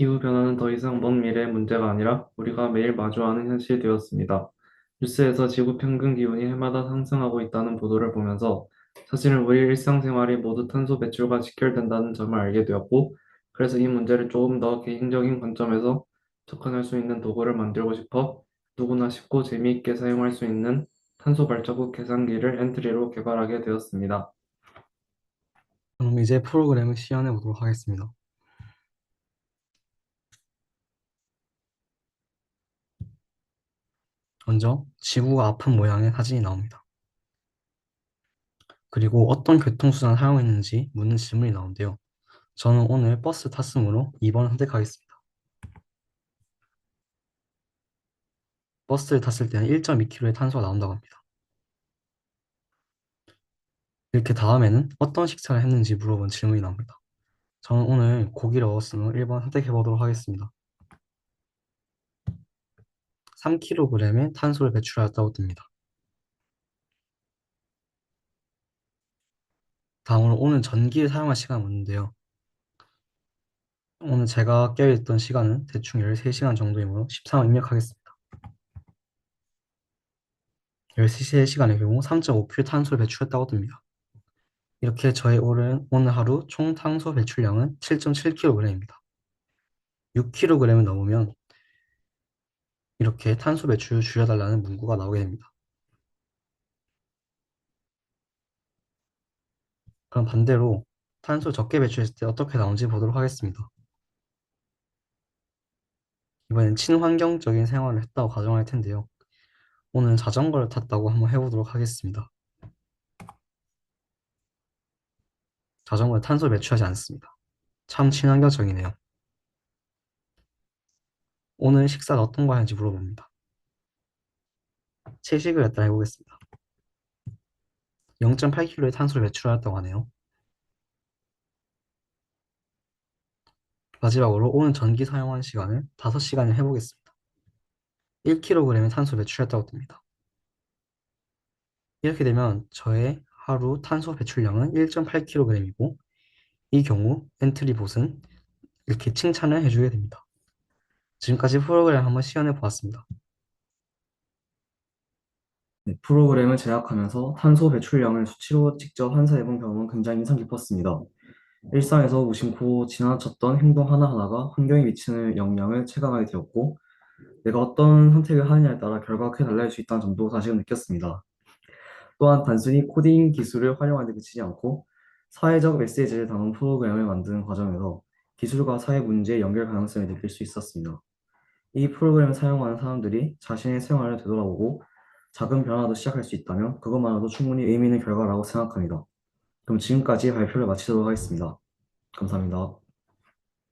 기후 변화는 더 이상 먼 미래의 문제가 아니라 우리가 매일 마주하는 현실이 되었습니다. 뉴스에서 지구 평균 기온이 해마다 상승하고 있다는 보도를 보면서 사실은 우리 일상생활이 모두 탄소 배출과 직결된다는 점을 알게 되었고, 그래서 이 문제를 조금 더 개인적인 관점에서 접근할 수 있는 도구를 만들고 싶어 누구나 쉽고 재미있게 사용할 수 있는 탄소 발자국 계산기를 엔트리로 개발하게 되었습니다. 그럼 이제 프로그램을 시연해 보도록 하겠습니다. 먼저 지구가 아픈 모양의 사진이 나옵니다. 그리고 어떤 교통수단을 사용했는지 묻는 질문이 나오는데요. 저는 오늘 버스 탔으므로 2번 선택하겠습니다. 버스를 탔을 때는 1.2kg의 탄소가 나온다고 합니다. 이렇게 다음에는 어떤 식사를 했는지 물어본 질문이 나옵니다. 저는 오늘 고기를 먹었으므로 1번 선택해 보도록 하겠습니다. 3kg의 탄소를 배출하였다고 뜹니다. 다음으로 오늘 전기를 사용한 시간을 묻는데요. 오늘 제가 깨어있던 시간은 대충 13시간 정도이므로 13을 입력하겠습니다. 13시간의 경우 3.5kg 탄소를 배출했다고 뜹니다. 이렇게 저의 오늘, 오늘 하루 총 탄소 배출량은 7.7kg입니다. 6kg을 넘으면 이렇게 탄소 배출을 줄여달라는 문구가 나오게 됩니다. 그럼 반대로 탄소 적게 배출했을 때 어떻게 나오는지 보도록 하겠습니다. 이번엔 친환경적인 생활을 했다고 가정할 텐데요. 오늘 자전거를 탔다고 한번 해보도록 하겠습니다. 자전거는 탄소 배출하지 않습니다. 참 친환경적이네요. 오늘 식사는 어떤 거 하는지 물어봅니다. 채식을 했다 해보겠습니다. 0.8kg의 탄소를 배출하였다고 하네요. 마지막으로 오늘 전기 사용한 시간을 5시간을 해보겠습니다. 1kg의 탄소 배출했다고 뜹니다. 이렇게 되면 저의 하루 탄소 배출량은 1.8kg이고 이 경우 엔트리 봇은 이렇게 칭찬을 해주게 됩니다. 지금까지 프로그램 한번 시연해 보았습니다. 네, 프로그램을 제작하면서 탄소 배출량을 수치로 직접 환산해 본 경험은 굉장히 인상 깊었습니다. 일상에서 무심코 지나쳤던 행동 하나하나가 환경에 미치는 영향을 체감하게 되었고, 내가 어떤 선택을 하느냐에 따라 결과가 크게 달라질 수 있다는 점도 다시금 느꼈습니다. 또한 단순히 코딩 기술을 활용하는 데 그치지 않고 사회적 메시지를 담은 프로그램을 만드는 과정에서 기술과 사회 문제의 연결 가능성을 느낄 수 있었습니다. 이 프로그램을 사용하는 사람들이 자신의 생활을 되돌아보고 작은 변화도 시작할 수 있다면 그것만으로도 충분히 의미 있는 결과라고 생각합니다. 그럼 지금까지 발표를 마치도록 하겠습니다. 감사합니다.